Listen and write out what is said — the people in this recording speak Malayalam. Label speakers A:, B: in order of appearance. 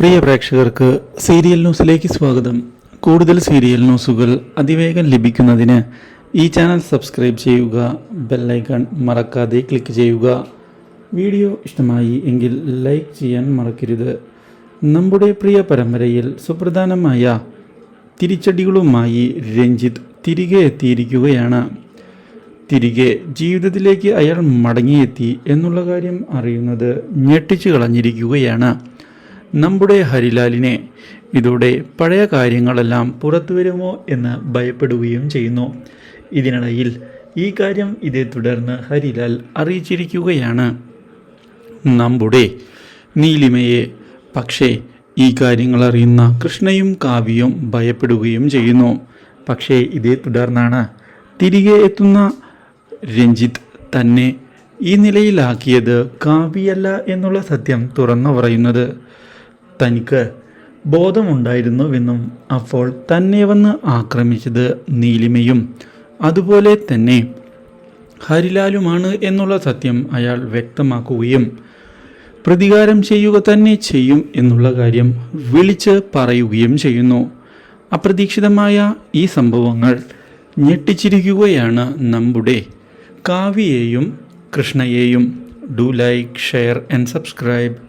A: പ്രിയ പ്രേക്ഷകർക്ക് സീരിയൽ ന്യൂസിലേക്ക് സ്വാഗതം. കൂടുതൽ സീരിയൽ ന്യൂസുകൾ അതിവേഗം ലഭിക്കുന്നതിന് ഈ ചാനൽ സബ്സ്ക്രൈബ് ചെയ്യുക ബെല്ലൈക്കൺ മറക്കാതെ ക്ലിക്ക് ചെയ്യുക. വീഡിയോ ഇഷ്ടമായി എങ്കിൽ ലൈക്ക് ചെയ്യാൻ മറക്കരുത്. നമ്മുടെ പ്രിയ പരമ്പരയിൽ സുപ്രധാനമായ തിരിച്ചടികളുമായി രഞ്ജിത്ത് തിരികെ എത്തിയിരിക്കുകയാണ്. തിരികെ ജീവിതത്തിലേക്ക് അയാൾ മടങ്ങിയെത്തി എന്നുള്ള കാര്യം അറിയുന്നത് ഞെട്ടിച്ചു കളഞ്ഞിരിക്കുകയാണ്. നമ്മുടെ ഹരിലാലിനെ. ഇതോടെ പഴയ കാര്യങ്ങളെല്ലാം പുറത്തു വരുമോ എന്ന് ഭയപ്പെടുകയും ചെയ്യുന്നു. ഇതിനിടയിൽ ഈ കാര്യം ഇതേ തുടർന്ന് ഹരിലാൽ അറിയിച്ചിരിക്കുകയാണ്. നമ്മുടെ നീലിമയെ. പക്ഷേ ഈ കാര്യങ്ങൾ അറിയുന്ന കൃഷ്ണയും കാവ്യയും ഭയപ്പെടുകയും ചെയ്യുന്നു. പക്ഷേ ഇതേ തുടർന്നാണ് തിരികെ എത്തുന്ന രഞ്ജിത്ത് തന്നെ ഈ നിലയിലാക്കിയത് കാവ്യല്ല എന്നുള്ള സത്യം തുറന്നു പറയുന്നത്. തനിക്ക് ബോധമുണ്ടായിരുന്നുവെന്നും അപ്പോൾ തന്നെ വന്ന് ആക്രമിച്ചത് നീലിമയും. അതുപോലെ തന്നെ ഹരിലാലുമാണ് എന്നുള്ള സത്യം അയാൾ വ്യക്തമാക്കുകയും പ്രതികാരം ചെയ്യുക തന്നെ ചെയ്യും എന്നുള്ള കാര്യം വിളിച്ച് പറയുകയും ചെയ്യുന്നു. അപ്രതീക്ഷിതമായ ഈ സംഭവങ്ങൾ ഞെട്ടിച്ചിരിക്കുകയാണ് നമ്മുടെ കാവ്യയെയും കൃഷ്ണയെയും. Do like share and subscribe